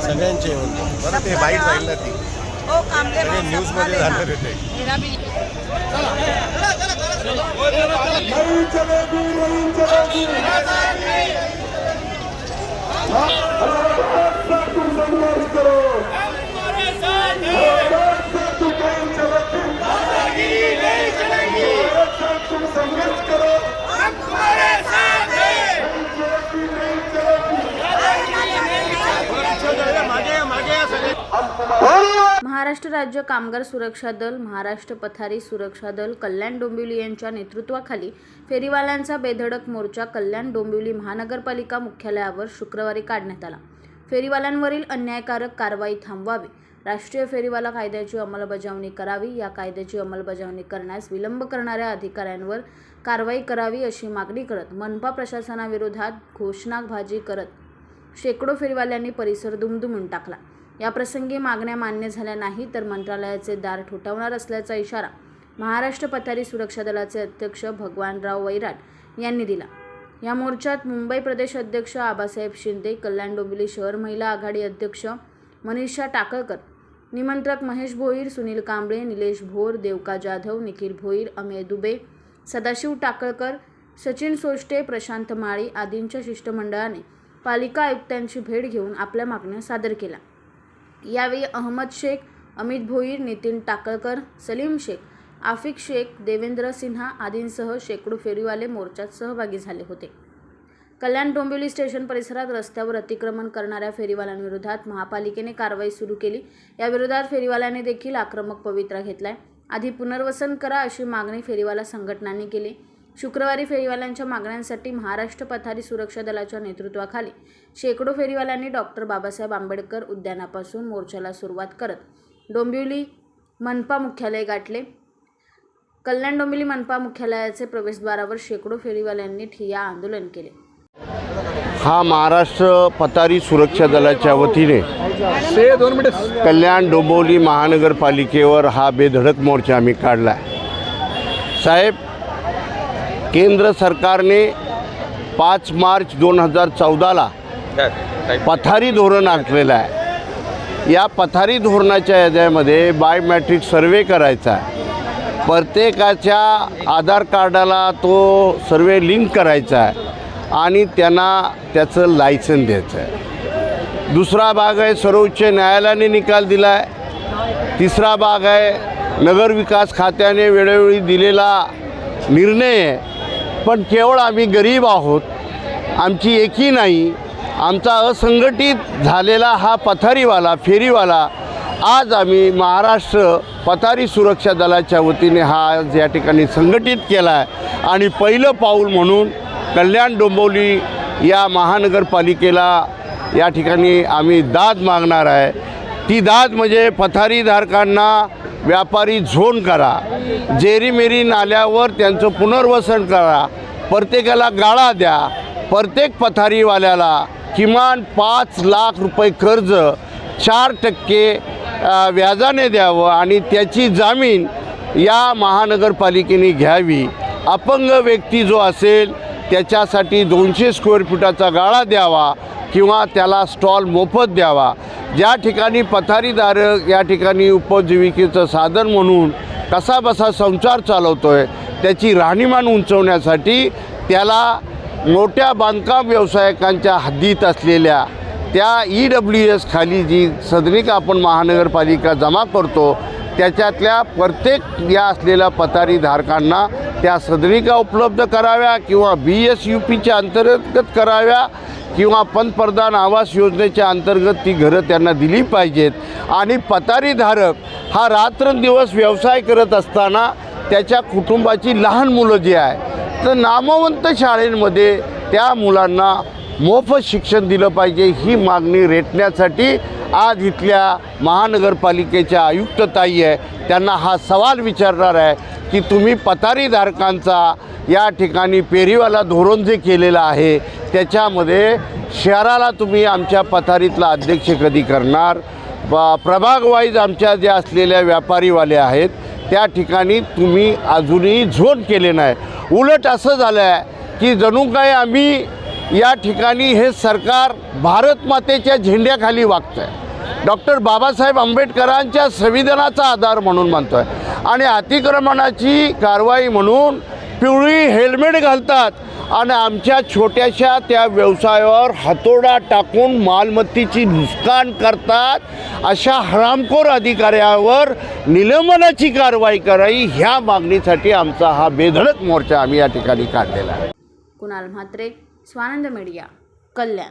सगळ्यांचे बरं ते बाईट जाईल ना ती. सगळे न्यूजमध्ये झालं ते. नहीं चलेगी नहीं चलेगी हाँ, भारत से तुम संघर्ष करो भारत से तुम नहीं चलेगी भारत से तुम संघर्ष करो नहीं चलेगी नहीं चलेगी महाराष्ट्र राज्य कामगार सुरक्षा दल महाराष्ट्र पथारी सुरक्षा दल कल्याण डोंबिवली यांच्या नेतृत्वाखाली फेरीवाल्यांचा बेधडक मोर्चा कल्याण डोंबिवली महानगरपालिका मुख्यालयावर शुक्रवारी काढण्यात आला. फेरीवाल्यांवरील अन्यायकारक कारवाई थांबवावी. राष्ट्रीय फेरीवाला कायद्याची अंमलबजावणी करावी. या कायद्याची अंमलबजावणी करण्यास विलंब करणाऱ्या अधिकाऱ्यांवर कारवाई करावी अशी मागणी करत मनपा प्रशासनाविरोधात घोषणाबाजी करत शेकडो फेरीवाल्यांनी परिसर दुमदुमून टाकला. याप्रसंगी मागण्या मान्य झाल्या नाही तर मंत्रालयाचे दार ठोठावणार असल्याचा इशारा महाराष्ट्र पथारी सुरक्षा दलाचे अध्यक्ष भगवानराव वैराट यांनी दिला. या मोर्चात मुंबई प्रदेश अध्यक्ष आबासाहेब शिंदे कल्याण डोंबिवली शहर महिला आघाडी अध्यक्ष मनीषा टाकळकर निमंत्रक महेश भोईर सुनील कांबळे निलेश भोर देवका जाधव निखिल भोईर अमेय दुबे सदाशिव टाकळकर सचिन सोष्टे प्रशांत माळी आदींच्या शिष्टमंडळाने पालिका आयुक्तांची भेट घेऊन आपल्या मागण्या सादर केल्या. यावेळी अहमद शेख अमित भोईर नितीन टाकळकर सलीम शेख आफिक शेख देवेंद्र सिन्हा आदींसह शेकडो फेरीवाले मोर्चात सहभागी झाले होते. कल्याण डोंबिवली स्टेशन परिसरात रस्त्यावर अतिक्रमण करणाऱ्या फेरीवाल्यांविरोधात महापालिकेने कारवाई सुरू केली. याविरोधात फेरीवाल्याने देखील आक्रमक पवित्रा घेतलाय. आधी पुनर्वसन करा अशी मागणी फेरीवाला संघटनांनी केली. शुक्रवारी फेरीवाल्यांच्या मागण्यांसाठी महाराष्ट्र पथारी सुरक्षा दलाच्या नेतृत्वाखाली शेकडो फेरीवाल्यांनी डॉक्टर बाबासाहेब आंबेडकर उद्यानापासून मोर्चाला सुरुवात करत डोंबिवली मनपा मुख्यालय गाठले. कल्याण डोंबिवली मनपा मुख्यालयाचे प्रवेशद्वारावर शेकडो फेरीवाल्यांनी ठिय्या आंदोलन केले. हा महाराष्ट्र पतारी सुरक्षा दलाच्या वतीने कल्याण डोंबिवली महानगरपालिकेवर हा बेधडक मोर्चा आम्ही काढला साहेब केंद्र सरकारने पाच मार्च दोन हजार चौदाला पथारी धोरण आखलेलं आहे. या पथारी धोरणाच्या याद्यामध्ये बायोमॅट्रिक सर्वे करायचा आहे. प्रत्येकाच्या आधार कार्डाला तो सर्वे लिंक करायचा आहे आणि त्यांना त्याचं लायसन द्यायचं आहे. दुसरा भाग आहे सर्वोच्च न्यायालयाने निकाल दिला आहे. तिसरा भाग आहे नगरविकास खात्याने वेळोवेळी दिलेला निर्णय आहे. पण केवळ आम्ही गरीब आहोत आमची एकी नाही आमचा असंघटित झालेला हा पथारीवाला फेरीवाला आज आम्ही महाराष्ट्र पथारी सुरक्षा दलाच्या वतीने हा आज या ठिकाणी संघटित केला आहे आणि पहिलं पाऊल म्हणून कल्याण डोंबवली या महानगरपालिकेला या ठिकाणी आम्ही दाद मागणार आहे. ती दाद म्हणजे पथारीधारकांना व्यापारी झोन करा. जेरीमेरी नाल्यावर त्यांचं पुनर्वसन करा. प्रत्येकाला गाळा द्या. प्रत्येक पथारीवाल्याला किमान पाच लाख रुपये कर्ज चार टक्के व्याजाने द्यावं आणि त्याची जामीन या महानगरपालिकेने घ्यावी. अपंग व्यक्ती जो असेल त्याच्यासाठी दोनशे स्क्वेअर फुटाचा गाळा द्यावा. किंवा त्याला स्टॉल मोफत द्यावा. ज्या ठिकाणी पथारीधारक या ठिकाणी उपजीविकेचं साधन म्हणून कसाबसा संसार चालवतो आहे त्याची राहणीमान उंचवण्यासाठी त्याला मोठ्या बांधकाम व्यावसायिकांच्या हद्दीत असलेल्या त्या ई डब्ल्यू एस खाली जी सदनिका आपण महानगरपालिका जमा करतो त्याच्यातल्या प्रत्येक या असलेल्या पथारीधारकांना त्या सदनिका उपलब्ध कराव्या किंवा बी एस यू पीच्या अंतर्गत कराव्या किंवा पंतप्रधान आवास योजनेच्या अंतर्गत ती घरं त्यांना दिली पाहिजेत. आणि पतारीधारक हा रात्रंदिवस व्यवसाय करत असताना त्याच्या कुटुंबाची लहान मुलं जी आहे तर नामवंत शाळेमध्ये त्या मुलांना मोफत शिक्षण दिलं पाहिजे ही मागणी रेटण्यासाठी आज इथल्या महानगरपालिकेच्या आयुक्तताई आहे. त्यांना हा सवाल विचारणार आहे की तुम्ही पतारीधारकांचा या ठिकाणी पेरीवाला धोरण जे केलेलं आहे त्याच्यामध्ये शहराला तुम्ही आमच्या पथारीतला अध्यक्ष कधी करणार? ब प्रभागवाईज आमच्या ज्या असलेल्या व्यापारीवाले आहेत त्या ठिकाणी तुम्ही अजूनही झोन केले नाही. उलट असं झालं आहे की जणू काय आम्ही या ठिकाणी हे सरकार भारत मातेच्या झेंड्याखाली वागतं आहे डॉक्टर बाबासाहेब आंबेडकरांच्या संविधानाचा आधार म्हणून मानतो आहे आणि अतिक्रमणाची कारवाई म्हणून पिवळी हेल्मेट घालतात आणि आमच्या छोट्याशा त्या व्यवसायावर हातोडा टाकून मालमत्तेची नुकसान करतात अशा हरामखोर अधिकाऱ्यावर निलंबनाची कारवाई करावी ह्या मागणीसाठी आमचा हा बेधडक मोर्चा आम्ही या ठिकाणी काढलेला आहे. कुणाल म्हात्रे स्वानंद मीडिया कल्याण.